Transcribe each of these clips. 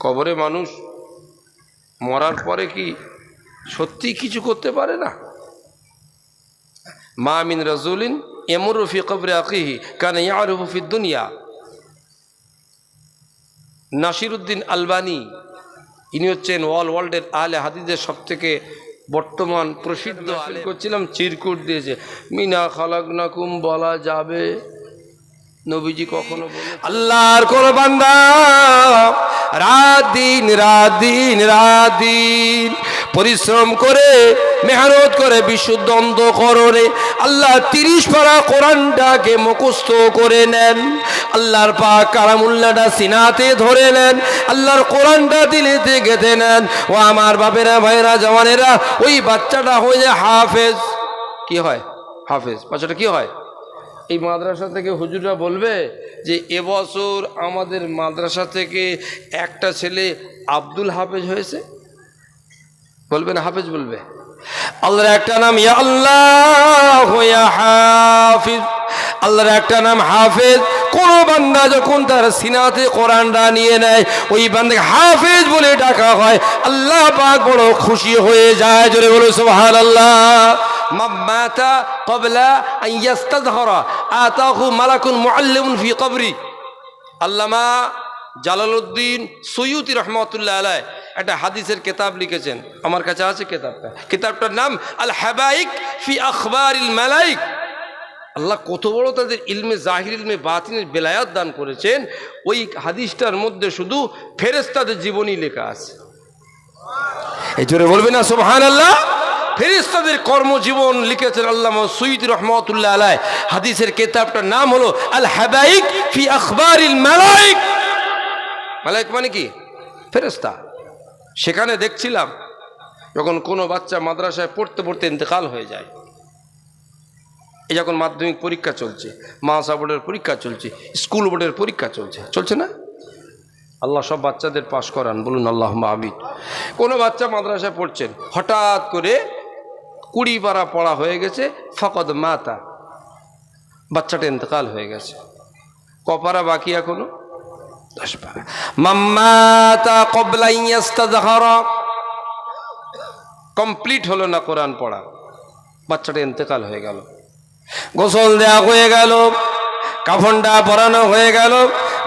কবরে মানুষ মরার পরে কি সত্যি কিছু করতে পারে না? মা মিন রাজুলিন এমর ফি কবরে আকিহি কান ইয়ারফু দুনিয়া। নাসিরুদ্দিন আলবানি ইনি হচ্ছেন ওয়াল ওয়ার্ল্ডের আলে হাদিদের সব থেকে বর্তমান প্রসিদ্ধ আলে করছিলাম চিরকুট দিয়েছে। মিনা খালাকনাকুম বলা যাবে। নবীজি কখনো আল্লাহর কোন বান্দা রাত দিন রাত দিন রাত দিন পরিশ্রম করে, মেহনত করে, বিশুদ্ধ অন্ধকরণে আল্লাহ তিরিশ পারা কোরআনটাকে মুখস্থ করে নেন। আল্লাহর পা কালামুল্লাটা সিনাতে ধরে নেন। আল্লাহর কোরআনটা দিলেতে গেঁথে নেন। ও আমার বাপেরা ভাইরা জওয়ানেরা, ওই বাচ্চাটা হয়ে যায় হাফেজ। কি হয়? হাফেজ। বাচ্চাটা কি হয়? এই মাদ্রাসা থেকে হুজুররা বলবে যে এবছর আমাদের মাদ্রাসা থেকে একটা ছেলে আব্দুল হাফেজ হয়েছে? বলবে না, হাফেজ বলবে। আল্লাহর একটা নাম, ইয়া আল্লাহ হাফিজ। আল্লাহর একটা নাম, হাফেজ। কোন বান্দা যখন তার সিনাতে কোরআনটা নিয়ে নেয়, ওই বান্দাকে হাফেজ বলে ডাকা হয়। আল্লাহ পাক বড় খুশি হয়ে যায়, জোরে বলো, সুবহানাল্লাহ। মাত কবলা আন ইয়াস্তাযহরা। আতাহু মালাকুন মুআল্লিমুন ফি কবরি। আল্লামা জালালউদ্দিন সৈয়দি রহমতুল্লাহ আলাই একটা হাদিসের কেতাব লিখেছেন। আমার কাছে আছে কেতাবটা। কেতাবটার নাম আল হাবাইক ফি আখবারিল মালাইক। আল্লাহ কত বড় তাদের ইলমে জাহির, ইলমে বাতিনের বেলায়াত দান করেছেন। ওই হাদিসটার মধ্যে শুধু ফেরেস্তাদের জীবনী লেখা আছে। এই জোরে বলবে না সুবহান আল্লাহ ফেরিস্তাদের কর্মজীবন লিখেছেন আল্লাহ সৈয়দ রহমতুল্লাহ আলাই হাদিসের কেতাবটার নাম হলো আল হাবাইক ফি আখবারিল মালাইক। মালাইক মানে কি? ফেরেস্তা সেখানে দেখছিলাম যখন কোনো বাচ্চা মাদ্রাসায় পড়তে পড়তে ইন্তেকাল হয়ে যায়। এই যখন মাধ্যমিক পরীক্ষা চলছে মাসা বোর্ডের পরীক্ষা চলছে, স্কুল বোর্ডের পরীক্ষা চলছে চলছে না? আল্লাহ সব বাচ্চাদের পাশ করান, বলুন আল্লাহ আমিন। কোনো বাচ্চা মাদ্রাসায় পড়ছেন, হঠাৎ করে কুড়ি পারা পড়া হয়ে গেছে ফকদ মাতা। বাচ্চাটা ইন্তকাল হয়ে গেছে। কপারা বাকি এখনও? দশ কবলাইয়াস্তাজহারা কমপ্লিট হলো না কোরআন পড়া। বাচ্চাটা ইন্তেকাল হয়ে গেল। গোসল দেওয়া হয়ে গেল। কাফনটা পরানো হয়ে গেল।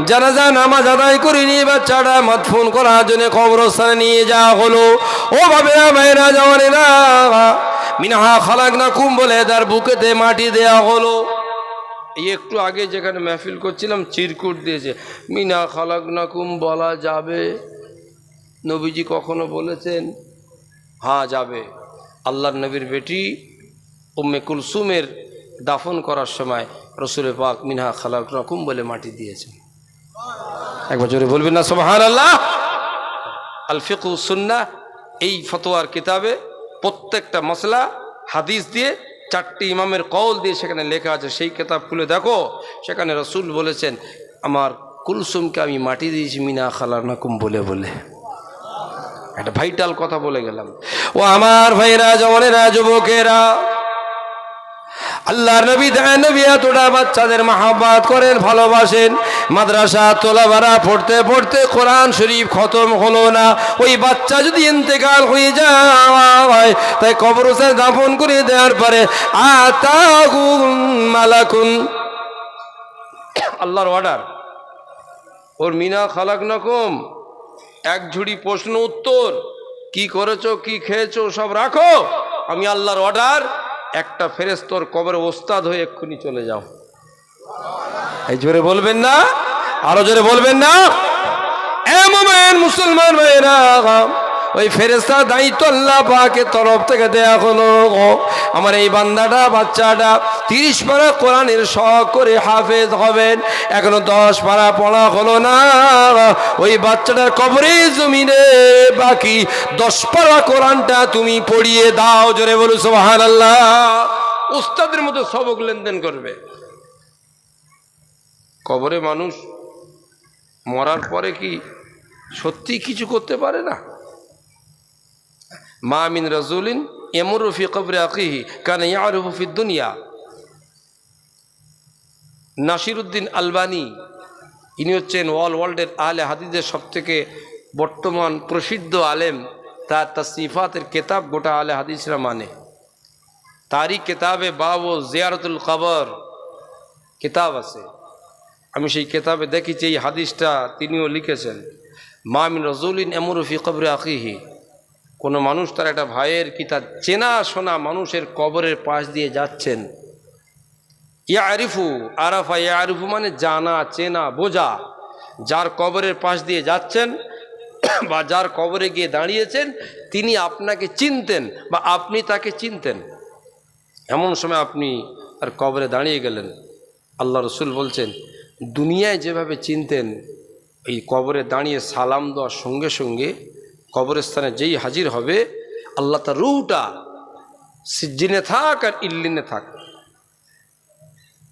যা নামাজ আদায় করে নিয়ে বাচ্চাটা মাতফোন করার জন্য কবরস্থানে নিয়ে যাওয়া হলো। ও ভাবে ভাইরা, জওয়ানেরা। মিনাহা খালাক না কুম বলে তার বুকেতে মাটি দেয়া হলো। এই একটু আগে যেখানে মেহফিল করছিলাম, চিরকুট দিয়েছে। মিনা খালাক নাকুম বলা যাবে। নবীজি কখনো বলেছেন হ্যাঁ যাবে। আল্লাহর নবীর বেটি উম্মে কুলসুমের দাফন করার সময় রসুলের পাক মিনহা খালাক রকম বলে মাটি দিয়েছেন। একবার জোরে বলবেন না সোহান আল্লাহ আল ফিকু সুন্না এই ফতোয়ার কিতাবে প্রত্যেকটা মশলা হাদিস দিয়ে চারটি ইমামের কল দিয়ে সেখানে লেখা আছে, সেই কেতাব খুলে দেখো। সেখানে রসুল বলেছেন, আমার কুলসুমকে আমি মাটি দিয়েছি মিনা খালার নাকুম বলে বলে। একটা ভাইটাল কথা বলে গেলাম। ও আমার ভাইরা জওয়ানেরা, যুবকেরা আল্লাহর নবী দেয় নবী এতটা বাচ্চাদের মাহাবাত করেন, ভালোবাসেন। মাদ্রাসা তোলাবারা পড়তে পড়তে কোরআন শরীফ খতম হলো না। ওই বাচ্চা যদি ইন্তেকাল হয়ে যায়, তাই কবরস্থানে দাফন করে দেওয়ার পরে আতাগুন মালাকুন। আল্লাহর অর্ডার ওর মিনা খালাক নকম। এক ঝুড়ি প্রশ্ন উত্তর। কি করেছ, কি খেয়েছো, সব রাখো। আমি আল্লাহর অর্ডার একটা ফেরেস্তর কবরে ওস্তাদ হয়ে এক্ষুনি চলে যাও। এই জোরে বলবেন না? আরও জোরে বলবেন না? মুসলমান ভাইরা ওই ফেরেস্তা দায়িত্ব আল্লাহ পাকের তরফ থেকে দেয়া হলো আমার এই বান্দাটা, বাচ্চাটা তিরিশ পারা কোরআনের শখ করে হাফেজ হবেন। এখনও দশ পারা পড়া হলো না। ওই বাচ্চাটার কবরে জমিনে বাকি দশ পারা কোরআনটা তুমি পড়িয়ে দাও, জোরে বলো সোহান আল্লাহ উস্তাদের মতো সবক লেনদেন করবে। কবরে মানুষ মরার পরে কি সত্যি কিছু করতে পারে না? মা মিন রাজুলিন এমর ফি কবরে আকিহি কান ইয়ারফু দুনিয়া। নাসিরুদ্দিন আলবানি, ইনি হচ্ছেন ওয়াল ওয়ার্ল্ডের আলে হাদিদের সব থেকে বর্তমান প্রসিদ্ধ আলেম। তার তাসিফাতের কেতাব গোটা আলে হাদিসরা মানে। তারই কেতাবে বাব জিয়ারতুল কবর কেতাব আছে। আমি সেই কেতাবে দেখেছি, এই হাদিসটা তিনিও লিখেছেন। মামিন রজুলিন এমরুফি কবরে আকিহি কোনো মানুষ তার একটা ভাইয়ের কি তার চেনা শোনা মানুষের কবরের পাশ দিয়ে যাচ্ছেন। ইয়া আরিফু আরাফা ইয়া আরিফু মানে জানা, চেনা, বোঝা। যার কবরের পাশ দিয়ে যাচ্ছেন বা যার কবরে গিয়ে দাঁড়িয়েছেন, তিনি আপনাকে চিনতেন বা আপনি তাকে চিনতেন। এমন সময় আপনি আর কবরে দাঁড়িয়ে গেলেন। আল্লাহ রসুল বলছেন, দুনিয়ায় যেভাবে চিনতেন, এই কবরে দাঁড়িয়ে সালাম দেওয়ার সঙ্গে সঙ্গে কবরস্থানে যেই হাজির হবে, আল্লাহ তার রুটা সিজ্জিনে থাক আর ইল্লিনে থাক,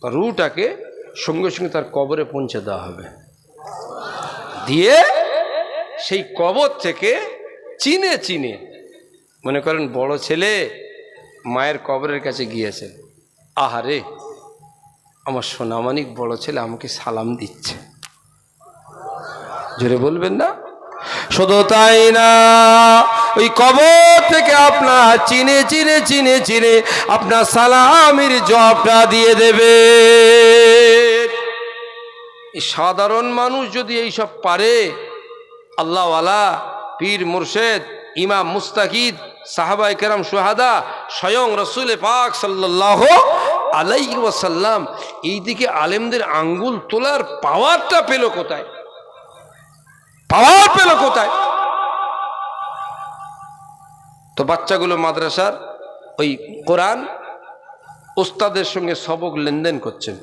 তার রুটাকে সঙ্গে সঙ্গে তার কবরে পৌঁছে দেওয়া হবে। দিয়ে সেই কবর থেকে চিনে চিনে, মনে করেন বড় ছেলে মায়ের কবরের কাছে গিয়েছেন আহারে, আমার সোনামানিক বড় ছেলে আমাকে সালাম দিচ্ছে। জোরে বলবেন না? শুধু তাই না, ওই কবর থেকে আপনার চিনে চিনে চিনে চিনে আপনার সালামের জবটা দিয়ে দেবে। সাধারণ মানুষ যদি এইসব পারে, আল্লাহওয়ালা, পীর মুর্শেদ, ইমাম মুস্তাকিদ সাহাবা কেরাম সোহাদা স্বয়ং রসুল পাক সাল্লাহ আলাই ওয়াসাল্লাম, এইদিকে আলেমদের আঙ্গুল তোলার পাওয়ারটা পেল কোথায়? পাওয়ার পেল কোথায়? তো বাচ্চাগুলো মাদ্রাসার ওই কোরআন ওস্তাদের সঙ্গে সবক লেনদেন করছেন